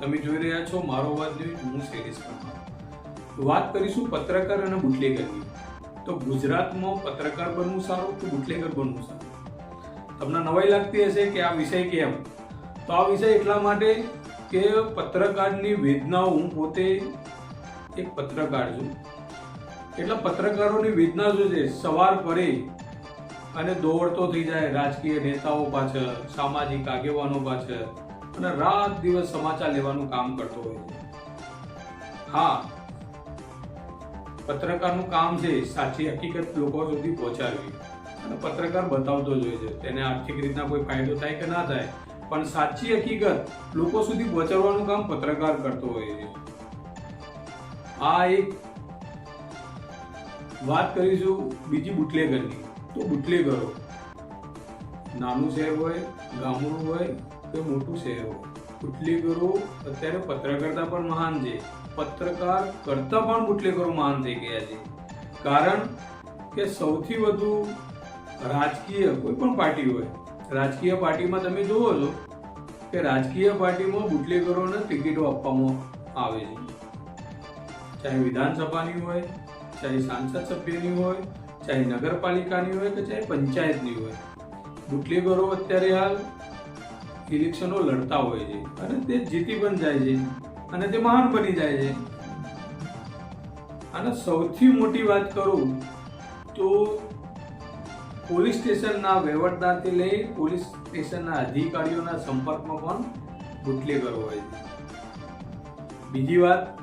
તમે જોઈ રહ્યા છો મારો અવાજ ન્યૂઝ હું શૈલેષ વાત કરીશું પત્રકાર અને બુટલેગરની. તો ગુજરાતમાં પત્રકાર બનવું સારું કે બુટલેગર બનવું સારું? તમને નવાઈ લાગતી હશે કે આ વિષય કેમ? તો આ વિષય એટલા માટે કે પત્રકારની વેદના હું પોતે એક પત્રકાર છું. એટલા પત્રકારોની વેદના શું છે? સવાર પડે અને દોડતો થઈ જાય રાજકીય નેતાઓ પાછળ, સામાજિક આગેવાનો પાછળ. અને રાત દિવસ સમાચાર લેવાનું કામ કરતો હોય છે હા, પત્રકારનું કામ છે સાચી હકીકત લોકો સુધી પહોંચાડવી. અને પત્રકાર બતાવતો જોઈએ છે. તેને આર્થિક રીતના કોઈ ફાયદો થાય કે ના થાય, પણ સાચી હકીકત લોકો સુધી પહોંચાડવાનું કામ પત્રકાર કરતો હોય છે. આ એક વાત કરીશું બીજી બુટલેગરની. તો બુટલેગરો, નાનું શહેર હોય, ગામડું હોય કે મોટું શહેર બુટલેગરો અત્યારે પત્રકારતા પણ મહાન છે. પત્રકાર કરતા પણ બુટલેગરો મહાન થઈ ગયા છે. કારણ કે સૌથી વધુ રાજકીય કોઈ પણ પાર્ટી હોય, રાજકીય પાર્ટીમાં તમે જુઓ છો કે રાજકીય પાર્ટીમાં બુટલેગરોને ટિકિટો આપવામાં આવે છે. ચાહે વિધાનસભાની હોય, ચાહે સાંસદ સભ્યની હોય, ચાહે નગરપાલિકાની હોય કે ચાહે પંચાયતની હોય. બુટલેગરો અત્યારે હાલ ઇલેક્શનો લડતા હોય છે અને તે જીતી પણ જાય છે અને તે મહાન બની જાય છે. અને સૌથી મોટી વાત કરું તો પોલીસ સ્ટેશનના વહીવટદારથી લઈ પોલીસ સ્ટેશનના અધિકારીઓના સંપર્કમાં પણ બુટલેગરો હોય છે. બીજી વાત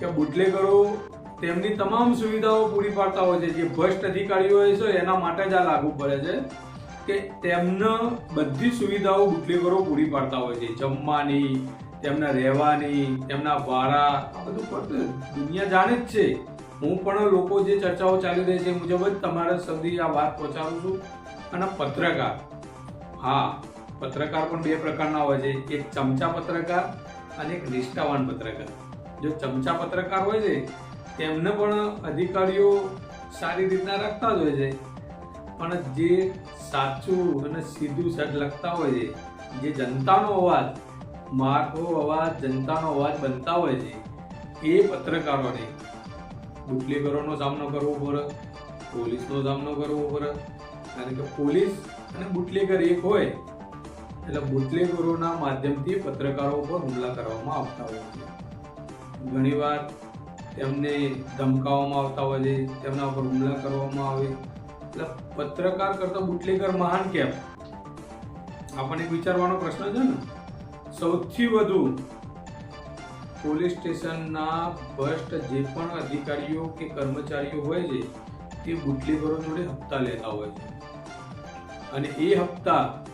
કે બુટલેગરો તેમની તમામ સુવિધાઓ પૂરી પાડતા હોય છે. જે ભ્રષ્ટ અધિકારીઓ હોય છે એના માટે જ આ લાગુ પડે છે. કે તેમને બધી સુવિધાઓ બુટલેગરો પૂરી પાડતા હોય છે. જમવાની, તેમના રહેવાની, તેમના વારા, આ બધું પણ દુનિયા જાણે જ છે. હું પણ લોકો જે ચર્ચાઓ ચાલી રહી છે મુજબ જ તમારા સુધી આ વાત પહોંચાડું છું. અને પત્રકાર. હા, પત્રકાર પણ બે પ્રકારના હોય છે. એક ચમચા પત્રકાર અને એક નિષ્ઠાવાન પત્રકાર. જો ચમચા પત્રકાર હોય છે, તેમને પણ અધિકારીઓ સારી રીતના રાખતા જ હોય છે. પણ જે સાચું અને સીધું સટ લખતા હોય છે. જે જનતાનો અવાજ મારો અવાજ, જનતાનો અવાજ બનતા હોય છે, એ પત્રકારોને બુટલેગરોનો સામનો કરવો પડે, પોલીસનો સામનો કરવો પડે. કારણ કે પોલીસ અને બુટલેગર એક હોય, એટલે બુટલેગરોના માધ્યમથી પત્રકારો પર હુમલા કરવામાં આવતા હોય છે. ઘણીવાર તેમને ધમકાવવામાં આવતા હોય છે, તેમના ઉપર હુમલા કરવામાં આવે. એટલે પત્રકાર કરતા બુટલેગર મહાન કેમ? આપણને વિચારવાનો પ્રશ્ન છે ને, સૌથી વધુ પોલીસ સ્ટેશનના ભ્રષ્ટ જે પણ અધિકારીઓ કે કર્મચારીઓ હોય છે, તે બુટલેગરો જોડે હપ્તા લેતા હોય છે. અને એ હપ્તા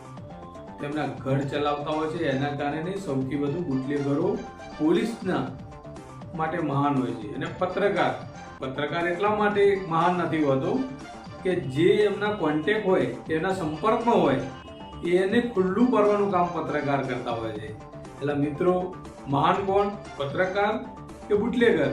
તેમના ઘર ચલાવતા હોય છે, એના કારણે સૌથી વધુ બુટલેગરો પોલીસના માટે મહાન હોય છે. અને પત્રકાર પત્રકાર એટલા માટે મહાન નથી હોતો કે જે એમના કોન્ટેક હોય, એના સંપર્કમાં હોય, એને ખુલ્લું કરવાનું કામ પત્રકાર કરતા હોય છે. એટલે મિત્રો, મહાન કોણ? પત્રકાર કે બુટલેગર?